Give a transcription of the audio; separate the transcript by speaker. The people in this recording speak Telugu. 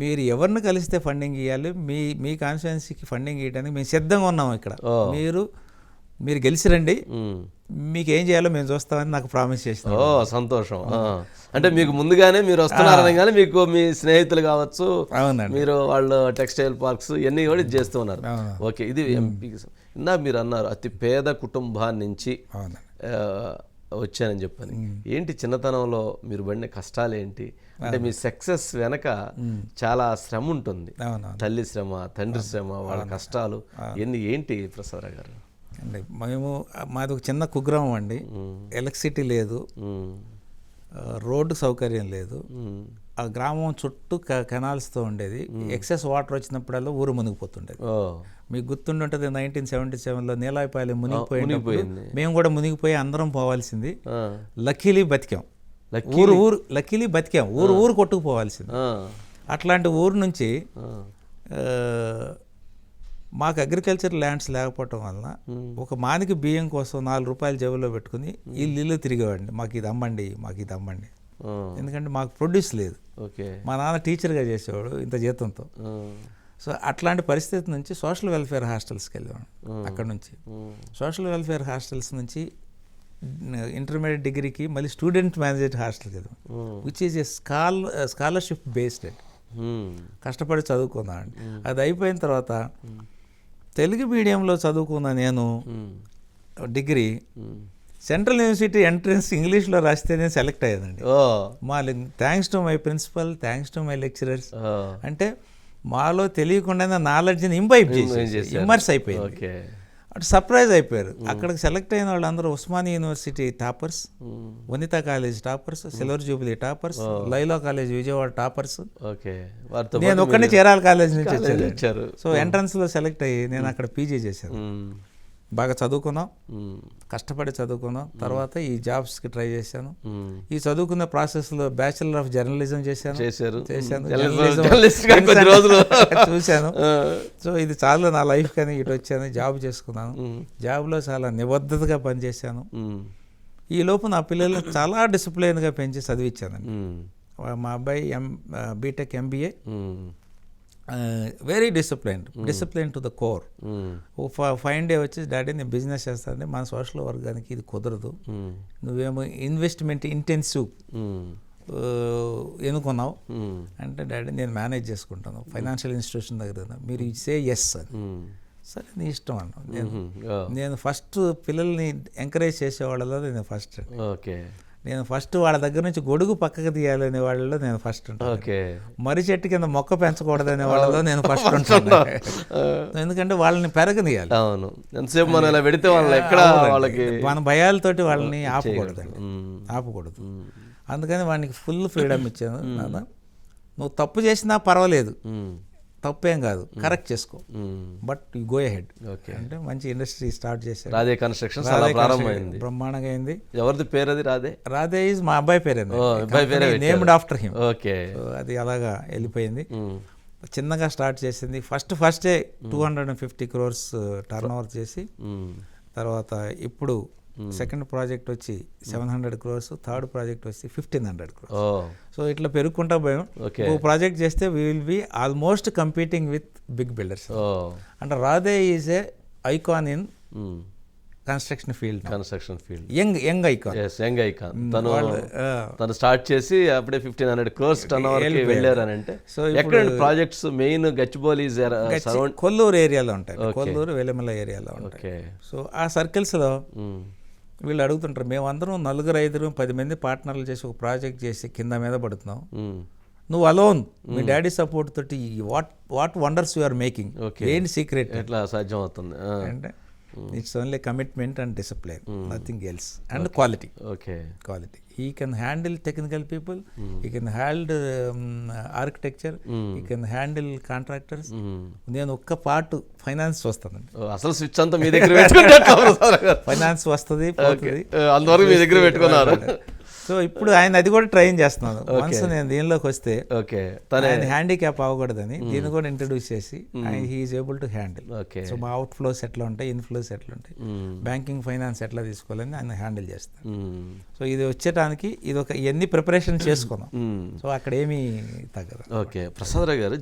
Speaker 1: మీరు ఎవరిని కలిస్తే ఫండింగ్ ఇవ్వాలి మీ మీ కాన్స్టిట్యున్సీకి ఫండింగ్ ఇవ్వడానికి మేము సిద్ధంగా ఉన్నాం ఇక్కడ. మీరు మీరు గెలిచిరండి. మీకు ఏం చేయాలో మేము చూస్తామని నాకు ప్రామిస్ చేసిన
Speaker 2: ఓ సంతోషం. అంటే మీకు ముందుగానే మీరు వస్తున్నారని కానీ మీకు మీ స్నేహితులు కావచ్చు
Speaker 1: అవునండి.
Speaker 2: మీరు వాళ్ళు టెక్స్టైల్ పార్క్స్ ఇవన్నీ కూడా ఇది చేస్తూ ఉన్నారు. ఓకే ఇది ఎంపీకి ఇందాక మీరు అన్నారు అతి పేద కుటుంబాన్ని నుంచి
Speaker 1: అవునండి.
Speaker 2: ఆ, వచ్చానని చెప్పని. ఏంటి చిన్నతనంలో మీరు పడిన కష్టాలు ఏంటి అంటే మీ సక్సెస్ వెనక చాలా శ్రమ ఉంటుంది. తల్లి శ్రమ తండ్రి శ్రమ వాళ్ళ కష్టాలు ఎన్ని ఏంటి ప్రసాద్ గారు?
Speaker 1: అండి మేము మాది ఒక చిన్న కుగ్రామం అండి. ఎలక్ట్రిసిటీ లేదు. రోడ్డు సౌకర్యం లేదు. ఆ గ్రామం చుట్టూ కెనాల్స్తో ఉండేది. ఎక్సెస్ వాటర్ వచ్చినప్పుడల్లా ఊరు మునిగిపోతుండేది. మీకు గుర్తుండుంటుంది నైన్టీన్ సెవెంటీ సెవెన్లో నీలాయపాలెం
Speaker 2: మునిగిపోయింది.
Speaker 1: మేము కూడా మునిగిపోయి అందరం పోవాల్సింది. లక్కీలీ బతికాం. ఊరు ఊరు లక్కీలీ బతికాం. ఊరు ఊరు కొట్టుకుపోవాల్సింది. అట్లాంటి ఊరు నుంచి మాకు అగ్రికల్చర్ ల్యాండ్స్ లేకపోవటం వలన ఒక మానికి బియ్యం కోసం నాలుగు రూపాయలు జేబులో పెట్టుకుని ఇల్లు ఇల్లు తిరిగేవాడిని. మాకు ఇది అమ్మండి మాకు ఇది అమ్మండి. ఎందుకంటే మాకు ప్రొడ్యూస్ లేదు
Speaker 2: ఓకే
Speaker 1: మా నాన్న టీచర్గా చేసేవాడు ఇంత జీతంతో. సో అట్లాంటి పరిస్థితి నుంచి సోషల్ వెల్ఫేర్ హాస్టల్స్కి వెళ్ళేవాడు అక్కడ నుంచి. సోషల్ వెల్ఫేర్ హాస్టల్స్ నుంచి ఇంటర్మీడియట్ డిగ్రీకి మళ్ళీ స్టూడెంట్ మేనేజ్డ్ హాస్టల్కి వెళ్ళాం. Which is a schol scholarship based. కష్టపడి చదువుకున్నాను అది అయిపోయిన తర్వాత తెలుగు మీడియంలో చదువుకున్న నేను. డిగ్రీ. సెంట్రల్ యూనివర్సిటీ ఎంట్రన్స్ ఇంగ్లీష్లో రాస్తే నేను సెలెక్ట్ అయ్యానండి
Speaker 2: ఓ.
Speaker 1: మా thanks to my principal thanks to my lecturers. అంటే మాలో తెలియకుండా నాలెడ్జ్ని ఇంబైబ్ చేసి? ఇమ్మర్స్ అయిపోయింది. అటు సర్ప్రైజ్ అయిపోయారు. అక్కడికి సెలెక్ట్ అయిన వాళ్ళందరూ Osmania university toppers. Vanita college toppers silver jubilee toppers Loyola college Vijayawada toppers. నేను ఒక్కడిని చేరాల కాలేజ్ నుంచి
Speaker 2: వచ్చారు.
Speaker 1: సో ఎంట్రన్స్లో సెలెక్ట్ అయ్యి నేను అక్కడ పీజీ చేశాను. బాగా చదువుకున్నాం. కష్టపడి చదువుకున్నాం. తర్వాత ఈ జాబ్స్కి ట్రై చేశాను. ఈ చదువుకున్న ప్రాసెస్లో బ్యాచిలర్ ఆఫ్ జర్నలిజం చేశాను.
Speaker 2: చేశారు.
Speaker 1: చేశాను. చూశాను. సో ఇది చాలా నా లైఫ్ కానీ ఇటు వచ్చాను జాబ్ చేసుకున్నాను. జాబ్లో చాలా నిబద్ధతగా పనిచేశాను. ఈ లోపు నా పిల్లల్ని చాలా డిసిప్లైన్గా పెంచి చదివించానండి. మా అబ్బాయి M BTech MBA. Very disciplined discipline to the core. Fine day వచ్చి డాడీ నేను బిజినెస్ చేస్తాను మన సోషల్ వర్గానికి ఇది కుదరదు
Speaker 2: మ్మ్.
Speaker 1: నువ్వేమో ఇన్వెస్ట్మెంట్ ఇంటెన్సివ్
Speaker 2: మ్మ్.
Speaker 1: ఎన్నుకున్నావు
Speaker 2: మ్మ్.
Speaker 1: అంటే డాడీ నేను మేనేజ్ చేసుకుంటాను ఫైనాన్షియల్ ఇన్స్టిట్యూషన్ దగ్గర. మీరు సే ఎస్ అని. సరే నీ ఇష్టం అన్న నేను. నేను ఫస్ట్ పిల్లల్ని ఎంకరేజ్ చేసేవాళ్ళలో నేను ఫస్ట్
Speaker 2: ఓకే
Speaker 1: నేను ఫస్ట్ వాళ్ళ దగ్గర నుంచి గొడుగు పక్కకు తీయాలనే వాళ్ళలో నేను ఫస్ట్ ఉంటాను. మర్రి చెట్టు కింద మొక్క పెంచకూడదనే వాళ్ళలో నేను ఫస్ట్ ఉంటాను. ఎందుకంటే వాళ్ళని పెరగనియాలి
Speaker 2: అవును. ఎంతసేపు మనం ఇలా పెడితే వాళ్ళు ఎక్కడ వాళ్ళకి
Speaker 1: మన భయాలతోటి వాళ్ళని ఆపకూడదండి
Speaker 2: మ్మ్.
Speaker 1: ఆపకూడదు. అందుకని వానికి ఫుల్ ఫ్రీడమ్ ఇచ్చాను. నాన్న నువ్వు తప్పు చేసినా పర్వాలేదు. తప్పేం కాదు. కరెక్ట్ చేసుకో. But you go head
Speaker 2: okay.
Speaker 1: అంటే మంచి ఇండస్ట్రీ స్టార్ట్ చేశారు.
Speaker 2: రాధే కన్స్ట్రక్షన్స్ అలా ప్రారంభమైంది.
Speaker 1: బ్రహ్మాండంగా అయింది.
Speaker 2: ఎవరిది పేరు అది రాధే?
Speaker 1: రాధే ఈజ్ మా అబ్బాయి పేరేంది
Speaker 2: ఓ, అబ్బాయి పేరే
Speaker 1: నేమ్డ్ ఆఫ్టర్ హిమ్
Speaker 2: ఓకే.
Speaker 1: అది అలాగా వెళ్ళిపోయింది. చిన్నగా స్టార్ట్ చేసింది. ఫస్ట్ ఫస్టే two hundred and fifty crores turnover చేసి. తర్వాత ఇప్పుడు సెకండ్ ప్రాజెక్ట్ వచ్చి seven hundred crores third project వచ్చి ఫిఫ్టీన్ హండ్రెడ్ క్రోర్స్
Speaker 2: ఓ
Speaker 1: సో ఇట్లా పెరుగుకుంటా పోయాం. ఒక ప్రాజెక్ట్ చేస్తే we will be almost competing with big builders
Speaker 2: ఓ
Speaker 1: అంటే Radhe is a icon in. Construction field
Speaker 2: construction field
Speaker 1: young young icon
Speaker 2: young icon తను తను స్టార్ట్ చేసి అప్పుడే ఫిఫ్టీన్ హండ్రెడ్ క్రోర్స్ ఓవర్కి వెళ్ళారు అని అంటే
Speaker 1: సో
Speaker 2: ఎక్కడ ప్రాజెక్ట్స్ మెయిన్ గచ్చిబౌలి
Speaker 1: కొల్లూరు ఏరియాలో ఉంటాయి. కొల్లూరు వెలిమల ఏరియాలో ఉంటాయి.
Speaker 2: ఓకే
Speaker 1: సో ఆ సర్కిల్స్లో వీళ్ళు అడుగుతుంటారు మేమందరం నలుగురు ఐదుగురు పది మంది పార్ట్నర్లు చేసి ఒక ప్రాజెక్ట్ చేసి కింద మీద పడుతున్నాం. నువ్వు అలోన్ మీ డాడీ సపోర్ట్ తోటి what what wonders you are making. ఏంటి సీక్రెట్
Speaker 2: ఎట్లా సాధ్యం అవుతుంది?
Speaker 1: అంటే it's only commitment and discipline nothing else and quality
Speaker 2: okay
Speaker 1: quality he can handle technical people he can hand architecture he can handle contractors నేను ఒక్క పార్ట్ ఫైనాన్స్ వస్తానండి.
Speaker 2: అసలు స్విచ్ అంతా మీ దగ్గర
Speaker 1: ఫైనాన్స్ వస్తుంది
Speaker 2: అంతవరకు మీ దగ్గర పెట్టుకున్నారు.
Speaker 1: సో ఇప్పుడు ఆయన అది కూడా ట్రైన్ చేస్తున్నాను వన్స్ నేను దీనిలోకి వస్తే
Speaker 2: ఓకే. తన
Speaker 1: ఆయన హ్యాండిక్యాప్ అవ్వకూడదని దీన్ని కూడా ఇంట్రడ్యూస్ చేసి he's able to handle
Speaker 2: okay.
Speaker 1: So మా అవుట్ ఫ్లోస్ ఎట్లా ఉంటాయి? ఇన్ఫ్లోస్ ఎట్లా ఉంటాయి? బ్యాంకింగ్ ఫైనాన్స్ ఎట్లా తీసుకోవాలని ఆయన హ్యాండిల్ చేస్తాను. సో ఇది వచ్చేటానికి ఇది ఒక ఎన్ని ప్రిపరేషన్ చేసుకున్నాం. సో అక్కడ ఏమీ తగ్గదు.
Speaker 2: ఓకే. ప్రసాదరావు గారు